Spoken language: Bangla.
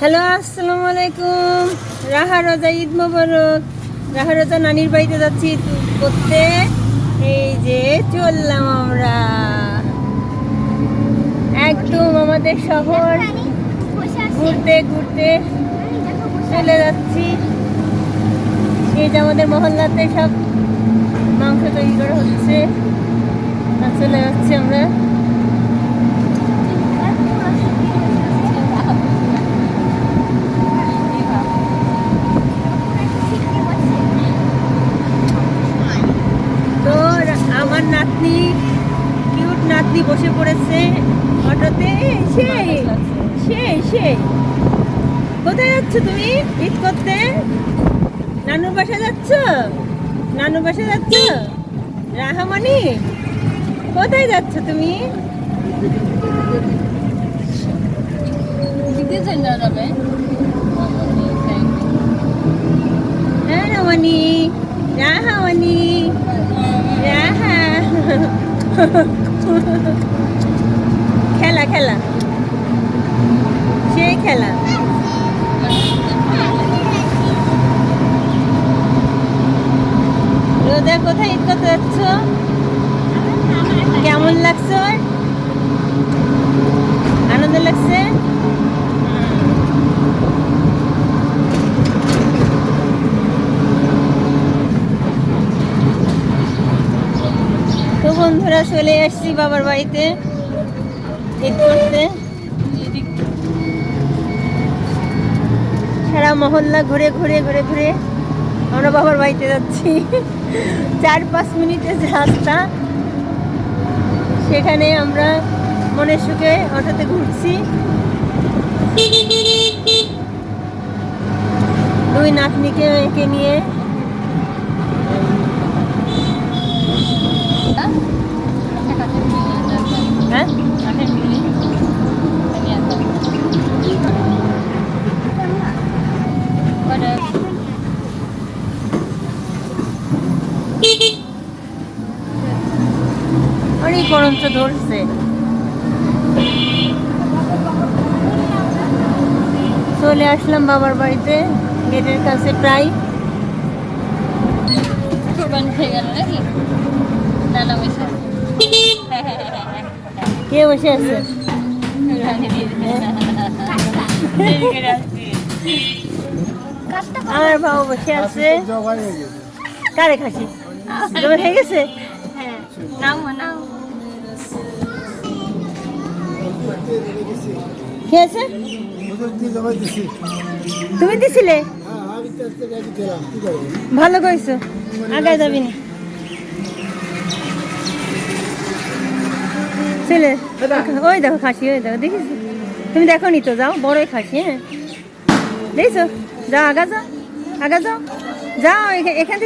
হ্যালো, আসসালামু আলাইকুম। রাহা রাজা, ঈদ মোবারক। রাহা রাজা নানির বাড়িতে যাচ্ছি করতে। এই যে চললাম আমরা। একদম আমাদের শহর। ঘুরতে ঘুরতে চলে যাচ্ছি। এই যে আমাদের মহল্লাতে সব মাংস তৈরি করা হচ্ছে। চলে যাচ্ছি আমরা তো আমার নাতনি নাতনি বসে পড়েছে। অটোতে সেই সেই সেই। কোথায় যাচ্ছ তুমি? ঈদ করতে? নানুর বাসা যাচ্ছ? নানুর বাসা যাচ্ছ? রাহামণি কোথায় যাচ্ছ তুমি? রাহামণি। রাহামণি রাহা খেলা খেলা। সেই খেলা রোদা কোথায় ঈদ করতে যাচ্ছ কেমন লাগছে ওর? আনন্দ লাগছে তো বন্ধুরা চলে আসছি বাবার বাড়িতে। ঈদ করতে। সারা মহল্লা ঘুরে ঘুরে ঘুরে ঘুরে আমরা বাবার বাড়িতে যাচ্ছি। চার পাঁচ মিনিটের যে রাস্তা। সেখানে আমরা মনের সুখে অটোতে ঘুরছি। দুই নাতনিকে, একে নিয়ে হ্যাঁ অনেক ধরছে। চলে আসলাম বাবার বাড়িতে গেটের কাছে প্রায়। কোরবানি হয়ে গেল নাকি? নানা বসে কে বসে আছে? আসছি। আমার বাবা বসে আছে। কারে খাসি? হয়ে। গেছে? হ্যাঁ। নাও নাও আছে? তুমি দিছিলে? ভালো কইছো। আগায় যাবি না। ছেলে, ওই দেখো খাসি, ওই দেখো, দেখিস? তুমি দেখো নি তো, যাও, বড়ই খাসি হ্যাঁ? দেখছ? যাও, আগা যাও আগা যাও। যাও, এখা- এখান থেকে